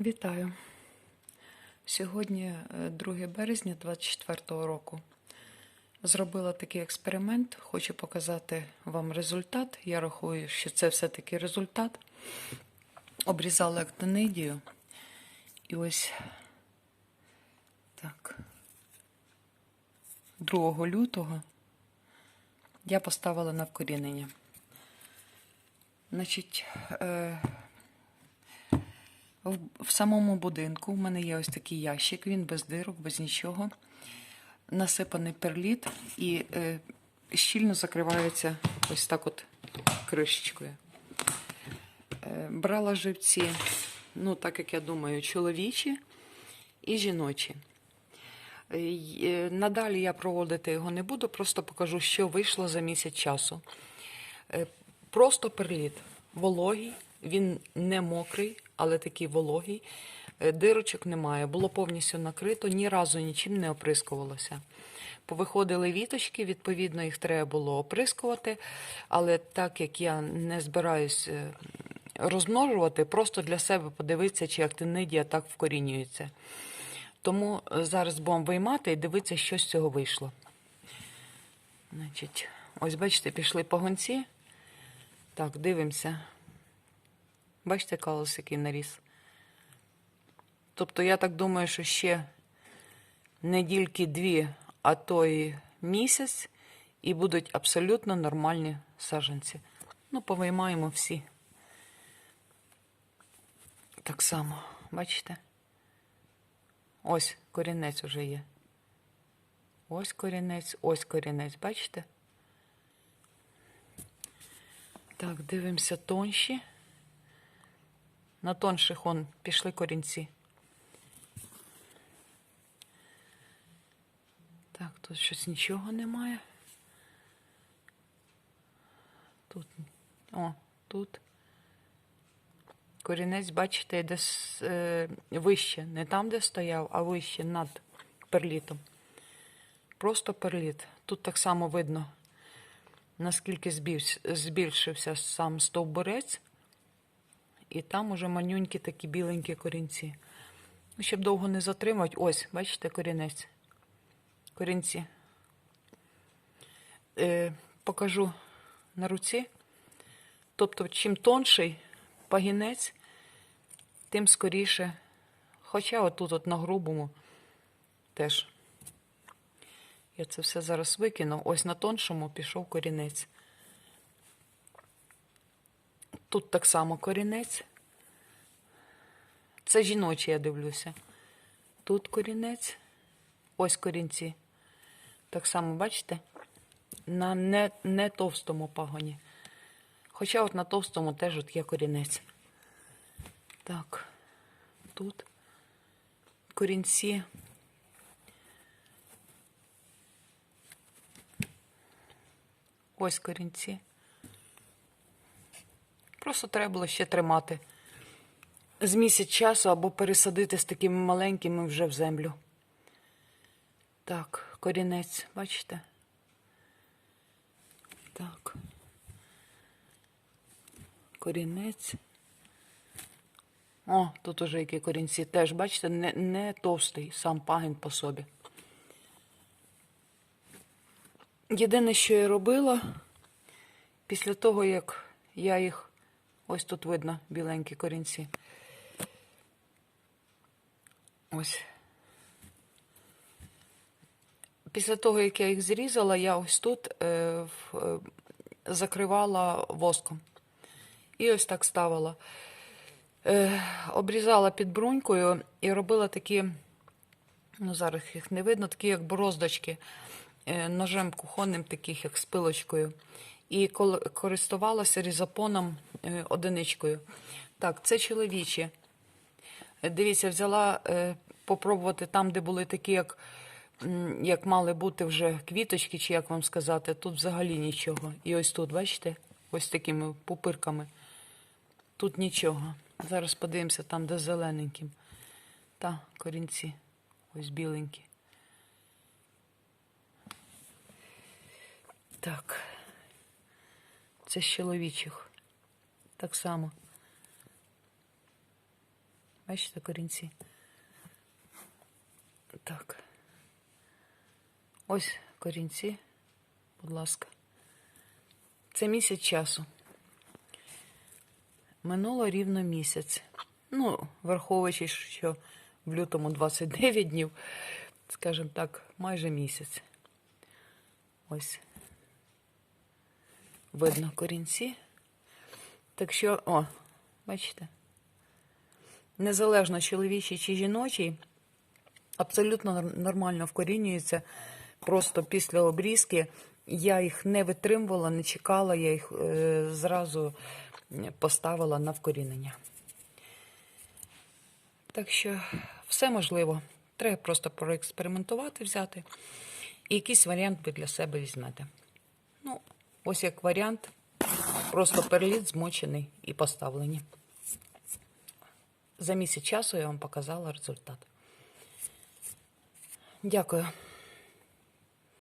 Вітаю. Сьогодні е, 2 березня 2024 року. Зробила такий експеримент. Хочу показати вам результат. Я рахую, що це все-таки результат. Обрізала актинидію. І ось так. 2 лютого я поставила на вкорінення. Значить, е, в, самому будинку в мене є ось такий ящик, він без дирок, без нічого. Насипаний перліт і е, щільно закривається ось так от кришечкою. Е, брала живці, ну, так як я думаю, чоловічі і жіночі. Е, е, Надалі я проводити його не буду, просто покажу, що вийшло за місяць часу. Е, Просто перліт. Вологий, він не мокрий, але такий вологий. Е, Дирочок немає. Було повністю накрито, ні разу нічим не оприскувалося. Повиходили віточки, відповідно, їх треба було оприскувати. Але так як я не збираюсь е, розмножувати, просто для себе подивитися, чи актинидія так вкорінюється. Тому е, зараз будемо виймати і дивитися, що з цього вийшло. Значить, ось бачите, пішли погонці. Так, дивимося. Бачите, калус, який наріс. Тобто, я так думаю, що ще недільки дві, а то і місяць, і будуть абсолютно нормальні саджанці. Ну, повиймаємо всі. Так само, бачите? Ось корінець уже є. Ось корінець, ось корінець, бачите? Так, дивимося тонші. На тонших он пішли корінці. Так, тут щось нічого немає. Тут. О, тут. Корінець, бачите, йде е, вище. Не там, де стояв, а вище над перлітом. Просто перліт. Тут так само видно, наскільки збільшився сам стовбурець. І там уже манюнькі такі біленькі корінці. Ну, щоб довго не затримати, ось, бачите, корінець. Корінці. Е, покажу на руці. Тобто, чим тонший пагінець, тим скоріше. Хоча отут от на грубому теж. Я це все зараз викину. Ось на тоншому пішов корінець. Тут так само корінець. Це жіночий, я дивлюся. Тут корінець. Ось корінці. Так само, бачите? На не, не товстому пагоні. Хоча от на товстому теж от є корінець. Так, тут корінці. Ось корінці. Просто треба було ще тримати з місяць часу або пересадити з такими маленькими вже в землю. Так, корінець, бачите? Так. Корінець. О, тут уже які корінці. Теж, бачите, не, не товстий сам пагін по собі. Єдине, що я робила, після того, як я їх, ось тут видно біленькі корінці. Ось. Після того, як я їх зрізала, я ось тут е, в, е, закривала воском. І ось так ставила. Е, обрізала під брунькою і робила такі, ну зараз їх не видно, такі як бороздочки, е, ножем кухонним, таких як з пилочкою. І користувалася різапоном е, одиничкою. Так, це чоловічі. Е, Дивіться, взяла е, попробувати там, де були такі, як, як мали бути вже квіточки, чи як вам сказати, тут взагалі нічого. І ось тут, бачите, ось такими пупирками. Тут нічого. Зараз подивимося там, де зелененьким. Та, корінці. Ось біленькі. Так. Це з чоловічих. Так само. Бачите, корінці. Так. Ось корінці, будь ласка. Це місяць часу. Минуло рівно місяць. Ну, враховуючи, що в лютому 29 днів, скажімо так, майже місяць. Ось. Видно корінці. Так що, о, бачите? Незалежно чоловічий чи жіночий, абсолютно нормально вкорінюється. Просто після обрізки я їх не витримувала, не чекала, я їх е, зразу поставила на вкорінення. Так що все можливо. Треба просто проекспериментувати, взяти. І якийсь варіант ви для себе візьмете. Ну, ось як варіант, просто перліт змочений і поставлені. За місяць часу я вам показала результат. Дякую.